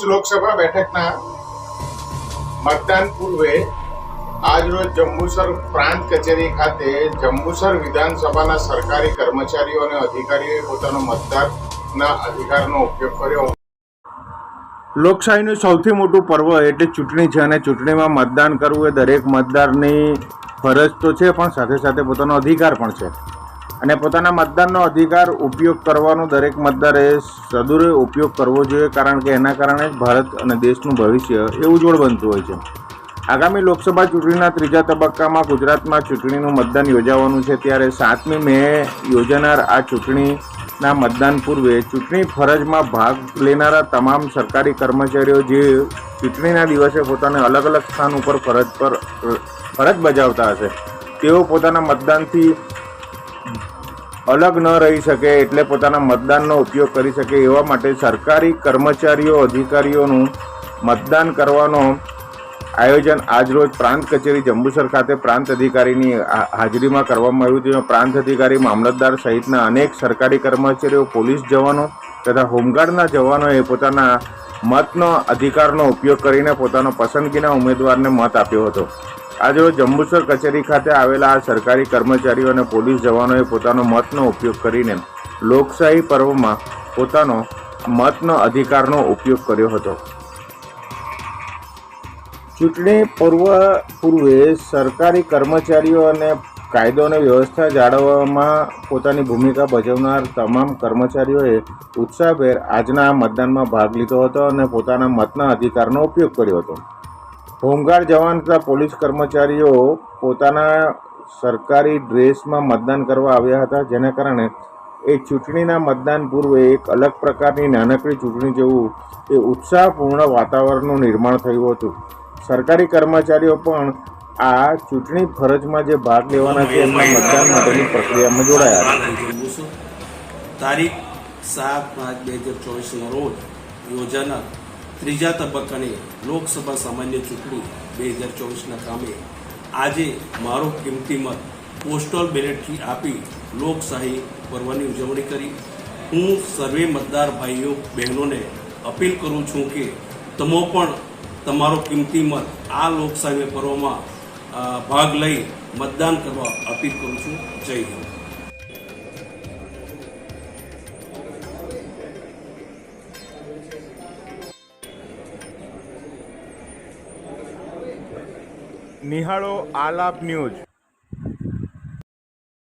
ભરૂચ લોકસભા બેઠકના મતદાન પૂર્વે આજરોજ જંબુસર પ્રાંત કચેરી ખાતે જંબુસર વિધાનસભાના સરકારી કર્મચારીઓ અને અધિકારીઓએ પોતાનો મતદારના અધિકારનો ઉપયોગ કર્યો. લોકશાહીનું સૌથી મોટું પર્વ એટલે ચૂંટણી છે અને ચૂંટણીમાં મતદાન કરવું એ દરેક મતદારની ફરજ તો છે, પણ સાથે સાથે પોતાનો અધિકાર પણ છે. અને પોતાના મતદાનનો અધિકાર ઉપયોગ કરવાનો દરેક મતદારે સદુરે ઉપયોગ કરવો જોઈએ, કારણ કે એના કારણે જ ભારત અને દેશનું ભવિષ્ય એ ઉજ્જવળ બનતું હોય છે. આગામી લોકસભા ચૂંટણીના ત્રીજા તબક્કામાં ગુજરાતમાં ચૂંટણીનું મતદાન યોજાવાનું છે. ત્યારે સાતમી મે યોજાનાર આ ચૂંટણીના મતદાન પૂર્વે ચૂંટણી ફરજમાં ભાગ લેનારા તમામ સરકારી કર્મચારીઓ જે ચૂંટણીના દિવસે પોતાને અલગ અલગ સ્થાન ઉપર ફરજ પર, ફરજ બજાવતા હશે, તેઓ પોતાના મતદાનથી અલગ ન રહી શકે એટલે પોતાના મતદાનનો ઉપયોગ કરી શકે એવા માટે સરકારી કર્મચારીઓ, અધિકારીઓનું મતદાન કરવાનો આયોજન આજરોજ પ્રાંત કચેરી જંબુસર ખાતે પ્રાંત અધિકારીની હાજરીમાં કરવામાં આવ્યું જેમાં પ્રાંત અધિકારી મામલતદાર સહિતના અનેક સરકારી કર્મચારીઓ, પોલીસ જવાનો તથા હોમગાર્ડના જવાનોએ પોતાના મતનો અધિકારનો ઉપયોગ કરીને પોતાનો પસંદગીના ઉમેદવારને મત આપ્યો હતો. આજરોજ જંબુસર કચેરી ખાતે આવેલા આ સરકારી કર્મચારીઓ અને પોલીસ જવાનોએ પોતાનો મતનો ઉપયોગ કરીને લોકશાહી પર્વમાં પોતાનો મતનો અધિકારનો ઉપયોગ કર્યો હતો. ચૂંટણી પૂર્વ પૂર્વે સરકારી કર્મચારીઓ અને કાયદો અને વ્યવસ્થા જાળવવામાં પોતાની ભૂમિકા ભજવનાર તમામ કર્મચારીઓએ ઉત્સાહભેર આજના મતદાનમાં ભાગ લીધો હતો અને પોતાના મતના અધિકારનો ઉપયોગ કર્યો હતો. હોમગાર્ડ જવાન તથા પોલીસ કર્મચારીઓ પોતાના સરકારી ડ્રેસમાં મતદાન કરવા આવ્યા હતા, જેના કારણે એ ચૂંટણીના મતદાન પૂર્વે એક અલગ પ્રકારની નાનકડી ચૂંટણી જેવું એ ઉત્સાહપૂર્ણ વાતાવરણનું નિર્માણ થયું હતું. સરકારી કર્મચારીઓ પણ આ ચૂંટણી ફરજમાં જે ભાગ લેવાના છે, એમના મતદાન માટેની પ્રક્રિયામાં જોડાયા તારીખ સાત પાંચ બે હજાર ચોવીસના રોજ યોજાનાર ત્રીજા તબક્કાની લોકસભા સામાન્ય ચૂંટણી બે હજાર ચોવીસના કામે આજે મારો કિંમતી મત પોસ્ટલ બેલેટથી આપી લોકશાહી પર્વની ઉજવણી કરી. હું સર્વે મતદાર ભાઈઓ, બહેનોને અપીલ કરું છું કે તમો પણ તમારો કિંમતી મત આ લોકશાહી પર્વમાં ભાગ લઈ મતદાન કરવા અપીલ કરું છું. જય હિન્દ. નિહાળો આલાપ ન્યૂઝ.